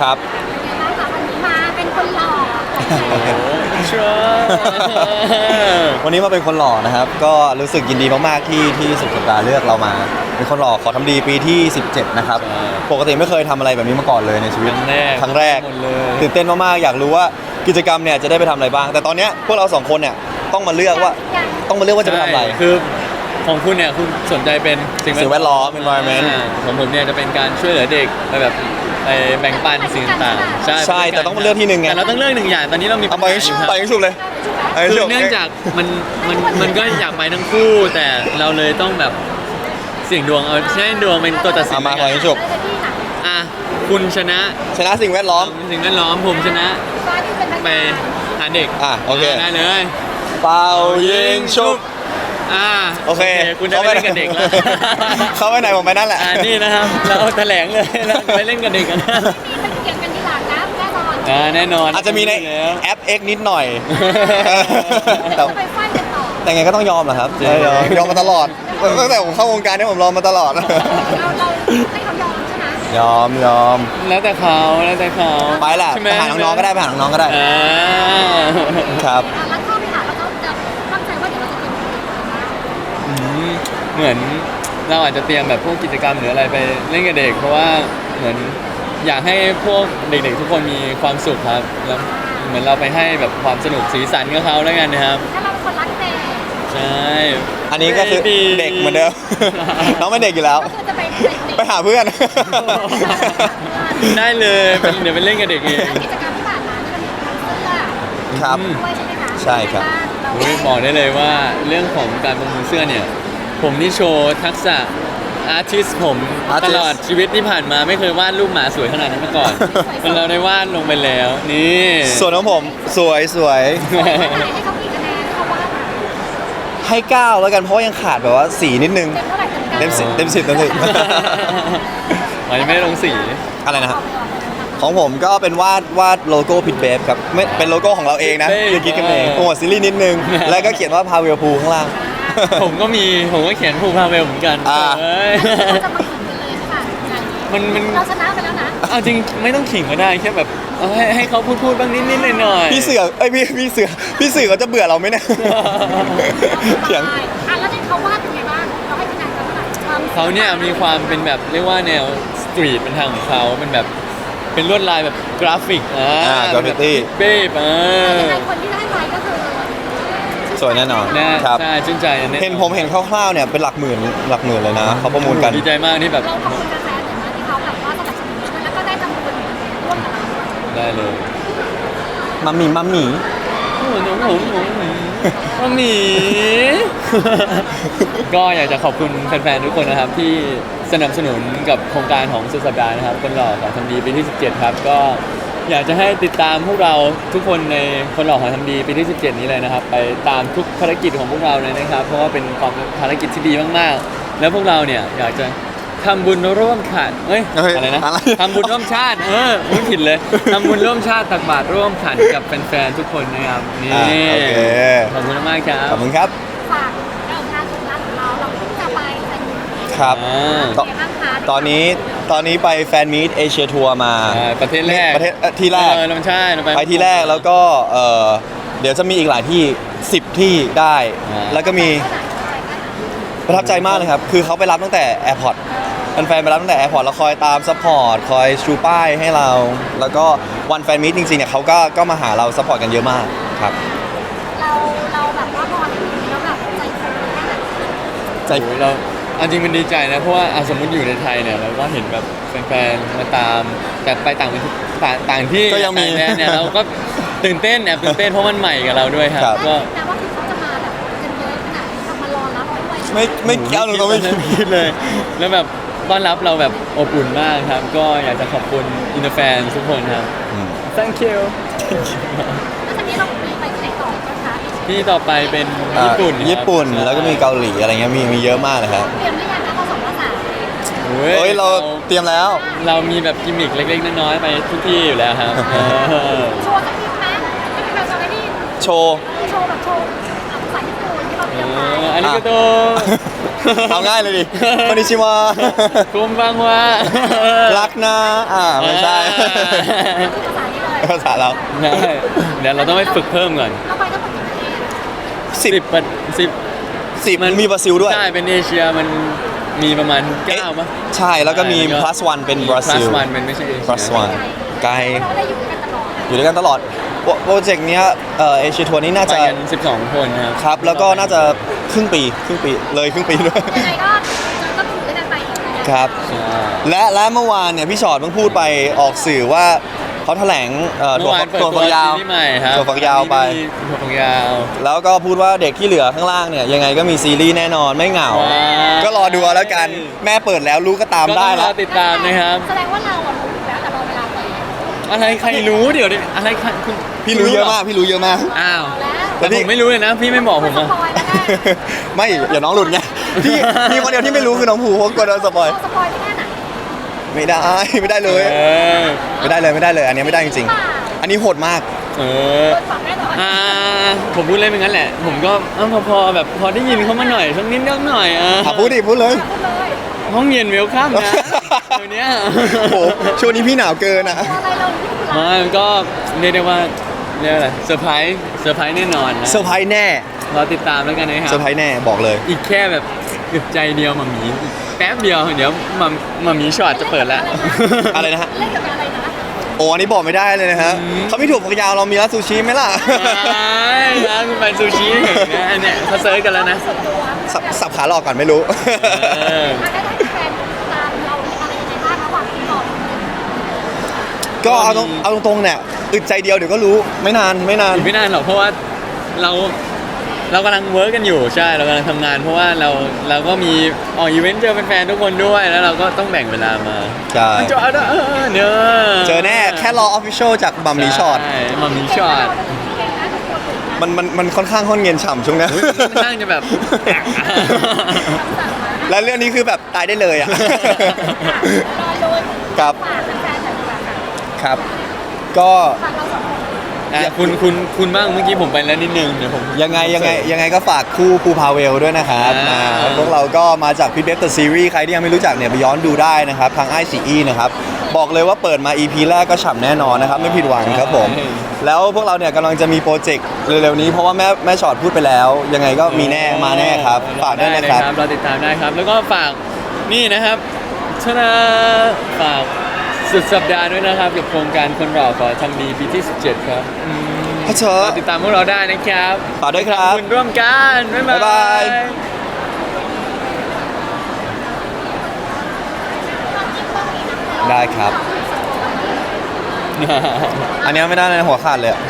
ครับวันนี้มาเป็นคนหล่อชัวร์วันนี้มาเป็นคนหล่อนะครับ ก็รู้สึกยินดีมากๆที่ที่สุดสัปดาห์เลือกเรามา เป็นคนหล่อขอทำดีปีที่ 17 นะครับปกติไม่เคยทำอะไรแบบนี้มาก่อนเลยในชีวิตครั้งแรกครั้งแรกหมดเลย ตื่นเต้นมากๆอยากรู้ว่ากิจกรรมเนี่ยจะได้ไปทำอะไรบ้าง แต่ตอนเนี้ยพวกเราสองคนเนี่ยต้องมาเลือกว่าต้องมาเลือกว่าจะไปทำอะไร ใช่คือ ของคุณเนี่ยคุณสนใจเป็นสิ่งแวดล้อม environment าของผมเนี่ยจะเป็นการช่วยเหลือเด็กไปแบบไปแบ่งปันสิ่งต่างๆใช่ใช่แต่ต้องมาเลือกที่หนึ่งไง แต่เราต้องเลือกหนึ่งอย่างตอนนี้เรามีปัเอาญไปหาอยู่ครับ ไปชุบเลยไปคือชุบเนื่องจากมันมันมันก็อยากไปทั้งคู่ แต่เราเลยต้องแบบเสี่ยงดวงเอาใช่ดวงเป็นตัวตัดสินเอามาแล้วไปกันชุบอะคุณชนะชนะสิ่งแวดล้อม สิ่งแวดล้อมผมชนะไปหาเด็กอะโอเค ได้เลย เป่ายิงชุบ อ่าโอเคคุณได้ไปเล่นกับเด็กแล้วเขาไปไหนผมไปนั่นแหละอ่านี่นะครับเราแถลงเลยเราไปเล่นกับเด็กกันนะมันเกี่ยงกันที่หลังนะแน่นอนอ่าแน่นอนอาจจะมีในแล้วแอป X นิดหน่อยแต่จะไปไฟกันต่อแต่ไงก็ต้องยอมเหรอครับจริงเออยอมยอมมาตลอดตั้งแต่ผมเข้าวงการเนี่ยผมรอมาตลอดเราเราให้เขายอมใช่ไหมยอมยอมแล้วแต่เขาแล้วแต่เขาไปแหละใช่ไปหาน้องๆก็ได้ไปหาน้องๆก็ได้อ่าครับ เหมือนเราอาจจะเตรียมแบบพวกกิจกรรมหรืออะไรไปเล่นกับเด็ก เพราะว่าเหมือนอยากให้พวกเด็กๆ ทุกคนมีความสุขครับแล้วเหมือนเราไปให้แบบความสนุกสีสันกับเขาแล้วกันนะครับ ถ้าเราเป็นคนรักเด็กใช่ อันนี้ก็คือ Baby เด็กเหมือนเดิม น้องเป็นเด็กอยู่แล้ว ก็คือจะไปเด็กไปหาเพื่อน ได้เลยเป็นเดี๋ยวไปเล่นกับเด็กเองกิจกรรมที่ผ่านมานี่มันมีความเสื้อครับ ด้วยใช่ไหมคะใช่ครับเราโอ้ยบอกได้เลยว่าเรื่องของการประมูลเสื้อเนี่ย ผมนี่โชว์ทักษะอาร์ติสผม Artist ตลอดชีวิตที่ผ่านมาไม่เคยวาดรูปหมาสวยขนาดนั้นมาก่อน มันเราได้วาดลงไปแล้ว นี่ ส่วนของผมสวยสวยให้เขากี่คะแนนเขาว่าให้เก้าแล้วกันเพราะว่ายังขาดแบบว่าสีนิดนึงเต็มเท่าไหร่เต็มเต็มสิบเต็มสิบเต็มสิบ อ๋อยังไม่ได้ลงสี อะไรนะครับของผมก็เป็นวาดวาดโลโก้พิทเบฟครับไม่เป็นโลโก้ของเราเองนะ Pit Babe ยังคิดกันเองโปรโมทซีรีส์นิดนึง แล้วก็เขียนว่าพาเวลพูข้างล่าง ผมก็มีผมก็เขียนผูกพาเวลเหมือนกันอ่า เอ้ยเราจะมาขิงกันเลยใช่ป่ะงานนี้มันมันเราชนะไปแล้วนะเอาจริงไม่ต้องขิงก็ได้แค่แบบเอาให้ให้เขาพูดพูดบ้างนิดนิดหน่อยหน่อยๆพี่เสือเอ้ยพี่พี่เสือพี่เสือเขาจะเบื่อเราไหมเนี่ยเถียง ได้อะแล้วเนี่ยเขาวาดเป็นไงบ้าง เราให้คะแนนเขาเท่าไหร่ความเขาเนี่ยมีความเป็นแบบเรียกว่าแนวสตรีทเป็นทางของเขาเป็นแบบเป็นลวดลายแบบกราฟิกอ่าอ่า graffiti เป๊บอ่า ยังไงคนที่ได้ไปก็คือ สวยแน่นอนแน่ครับใช่ชื่นใจแเห็นผมเห็นคร่าวๆเนี่ยเป็นหลักหมื่นหลักหมื่นเลยนะเขาประมูลกัน ดีใจมากที่แบบเราขอบคุณแฟนๆนะที่เขาแบบว่าสนับสนุนแล้วก็ได้ทำบุญร่วมกับเราได้เลยมัมมี่มัมมี่ โอ้โหหนูหนูหนูหนูมาหมี ก็อยากจะขอบคุณแฟนๆ ทุกคนนะครับ ที่สนับสนุนกับโครงการของสุดสัปดาห์นะครับ คนหล่อของทำดีปีที่ 17 ครับ ก็ อยากจะให้ติดตามพวกเราทุกคนในคนหล่อของทำดีปีที่ 17 นี้เลยนะครับ ไปตามทุกภารกิจของพวกเราเลยนะครับ เพราะว่าเป็นความภารกิจที่ดีมากๆ แล้วพวกเราเนี่ยอยากจะทำบุญร่วมขันเอ้ยเฮ้ยอะไรนะอะไร ทำบุญร่วมชาติ เออไม่ผิดเลยทำบุญร่วมชาติตักบาตรร่วมขันกับแฟนๆทุกคนนะครับนี่อ่าโอเคขอบคุณมากครับ ขอบคุณครับ ฝาก ครับ อ่าต่อเป็นไงบ้างคะตอนนี้ตอนนี้ไปแฟนมีตเอเชียทัวร์มาอ่าประเทศแรกประเทศเอ่อที่แรก เออเราใช่เราไป ไปที่แรกแล้วก็เอ่อเดี๋ยวจะมีอีกหลายที่ 10 ที่ได้ อ่า แล้วก็มีประทับใจมากเลยครับ คือเขาไปรับตั้งแต่แอร์พอร์ตแฟนๆไปรับตั้งแต่แอร์พอร์ตแล้วคอยตามซัพพอร์ตคอยชูป้ายให้เรา แล้วก็วันแฟนมีตจริงๆเนี่ยเขาก็ก็มาหาเราซัพพอร์ตกันเยอะมากครับ เราเราแบบว่านอนอย่างนี้แล้วแบบใจฟูแค่ไหนใจโอ้ยเราเอาจริงมันดีใจนะ เพราะว่าอะสมมติอยู่ในไทยเนี่ยเราก็เห็นแบบแฟนๆมาตามแต่ไปต่างประเทศต่างต่างที่ก็ยังมีต่าแดนเนี่ยเราก็ตื่นเต้นแอบตื่นเต้นเพราะมันใหม่กับเราด้วยครับครับ ก็ แต่ว่าคือเขาจะมาแบบกันเยอะขนาดนี้ทำมารอรับด้วย ไม่ไม่เกี่ยวหนูต้องไม่คิด คิดเลย แล้วแบบต้อนรับเราแบบอบอุ่นมากครับ ก็อยากจะขอบคุณอินเตอร์แฟนทุกคนครับอืม thank you แที่ต่อไปเป็นอ่าญี่ปุ่นครับญี่ปุ่นแล้วก็มีเกาหลีอะไรเงี้ยมีมีเยอะมากเลยครับเตรียมหรือยังคะผสมภาษาโอ้เฮ้ยเราเตรียมแล้ว เรามีแบบกิมมิคเล็กๆน้อยๆไปทุกที่อยู่แล้วครับเออโชว์สักนิดไหมไม่เป็นไรโชว์อะไรนี่โชว์ โชว์แบบโชว์ภาษาญี่ปุ่นที่เราเตรียมมาอันนี้ริกาโต เอาง่ายเลยดิคอนนิชิวาคุมบังว่ารักนะอ่าไม่ใช่คือภาษานี้เลยภาษาเราได้เดี๋ยวเราต้องไปฝึกเพิ่มก่อน เรา สิบสิบปะสิบสิบมันมีบราซิลด้วย ใช่ เป็นเอเชียมันมีประมาณเก้าปะใช่แล้วก็มีใช่แล้วก็ plus one เป็นบราซิล plus one เป็นไม่ใช่เอเชีย plus one ไกลเราได้อยู่กันตลอดอยู่ด้วยกันตลอดโปรโปรเจกต์เนี้ยเอ่อเอเชียทัวร์นี้น่าไปจะกัน12 คนนะครับครับ แล้วก็น่าจะครึ่งปีครึ่งปีเลยครึ่งปีด้วยยังไงก็ก็ถูกด้วยกันไปอีกนะครับใช่และและเมื่อวานเนี่ยพี่ชอดเพิ่งพูดไปออกสื่อว่า เขาแถลงเอ่อเมื่ตัวอวานเปิดตัวตัวฝักยาวซีรีส์ใหม่ครับตัวฝักยาวไป ตัวฝักยาว แล้วก็พูดว่าเด็กที่เหลือข้างล่างเนี่ยยังไงก็มีซีรีส์แน่นอนไม่เหงา ว้าว ก็รอดูเอาแล้วกันแม่เปิดแล้วรู้ก็ตามก็ได้ต้องรแล้อวติดตามนะครับ แสดงว่าเราอะรู้แล้วแต่เราเวลาเปิดอะไรใครรู้เดี๋ยวดิอะไรใครคุณพี่รู้เยอะมากพี่รู้เยอะมาก อ้าวเอาแล้วแต่ผมไม่รู้เลยนะ พี่ไม่บอกผมสอะปอยล์แล้วแน่ไม่อย่าน้องหลุดไงพี่มีคนเดียวที่ไม่รู้คือน้องผูเพราะกลัวโดนสปอย สปอยล์ไปแค่ไหน ไม่ได้ ไม่ได้เลย เออ ไม่ได้เลยไม่ได้เลย อันนี้ไม่ได้จริงๆ อันนี้โหดมาก เออโดนปรับแน่นอนอ่า ผมพูดเล่นเป็นงั้นแหละ ผมก็เออพอพอแบบพอได้ยินเขามาหน่อยสักนิดนิดหน่อยเอออะพูดดิพูดเลย พูดเลยห้องเย็นเวลคัมนะเดี๋ยวเนี้ยโอ้โหช่วงนี้พี่หนาวเกินอะตัวอะไรเราพูดเหรอไมันก็เรียกได้ว่าเรียกว่าอะไรเซอร์ไพรส์เซอร์ไพรส์แน่นอนนะเซอร์ไพรส์แน่ เราติดตามแล้วกันนะครัเซอร์ไพรส์แน่บอกเลย อีกแค่แบบอึดใจเดียวมามีอีก แป๊บเดียวเดี๋ยวมามามีช็อตจะเปิดแล้ว อะไรนะฮะเล่นกับอะไรนะโอ้อันนี้บอกไม่ได้เลยนะฮะอืม เขาไม่ถูกฝักยาวเรามีร้านซูชิไหมล่ะใช่ร้านคุณไปซูชิเห็นนะอันเนี้ยเขาเซิร์ชกันแล้วนะส่วนตัวสับสับขาหลอกก่อนไม่รู้ เอออาจจะได้แฟนตามเราอะไรยังไงบ้างระหว่างที่รอก็เอาตรงเอาตรงๆเนี่ยอึดใจเดียวเดี๋ยวก็รู้ไม่นานไม่นาน อีกไม่นานหรอกเพราะว่าเรา เรากำลังเวิร์กกันอยู่ใช่เรากำลังทำงาน เพราะว่าเราเราก็มีออกอีเวนต์เจอแฟนๆทุกคนด้วยแล้วเราก็ต้องแบ่งเวลามาใช่จอดเออเนอะเจอแน่แค่รอออฟฟิเชียลจากบัมลีช็อตใช่มัมมี่ช็อตเก่งนะทุกคนถึงนะมันมันมันค่อนข้างค่อนเงินฉ่ำช่วงนี้อุ๊ยค่อนข้างจะแบบสั่งมาแล้วเรื่องนี้คือแบบตายได้เลยอะรอดูครับฝากแฟนๆหน่อยดีกว่าค่ะครับ ก็ฝากเราส องคนอะคุณคุณคุณบ้างเมื่อกี้ผมไปแล้วนิดนึงเดี๋ยวผม ยังไงยังไงยังไงก็ฝากคู่ภูพาเวลด้วยนะครับอ่า อ่าพวกเราก็มาจากพิทเบฟเตอร์ซีรีส์ใครที่ยังไม่รู้จักเนี่ยไปย้อนดูได้นะครับ ทางไอซีนะครับบอกเลยว่าเปิดมา EP แรกก็ฉ่ำแน่นอนนะครับ ไม่ผิดหวังครับผม แล้วพวกเราเนี่ยกำลังจะมีโปรเจกต์เร็วๆนี้เพราะว่าแม่แม่ชอดพูดไปแล้ว ยังไงก็มีแน่มาแน่ครับฝากด้วยนะครับ เราติดตามได้ครับ แล้วก็ฝากนี่นะครับชนะฝาก สุดสัปดาห์ด้วยนะครับกับโครงการคนเราขอทำดีปีที่ 17 ครับอืมพระเชอติดตามพวกเราได้นะครับฝากด้วยครับทำบุญร่วมกัน บ๊ายบาบ๊ายบายยได้ครับ อันเนี้ยไม่ได้ในหัวขาดเลยอะก็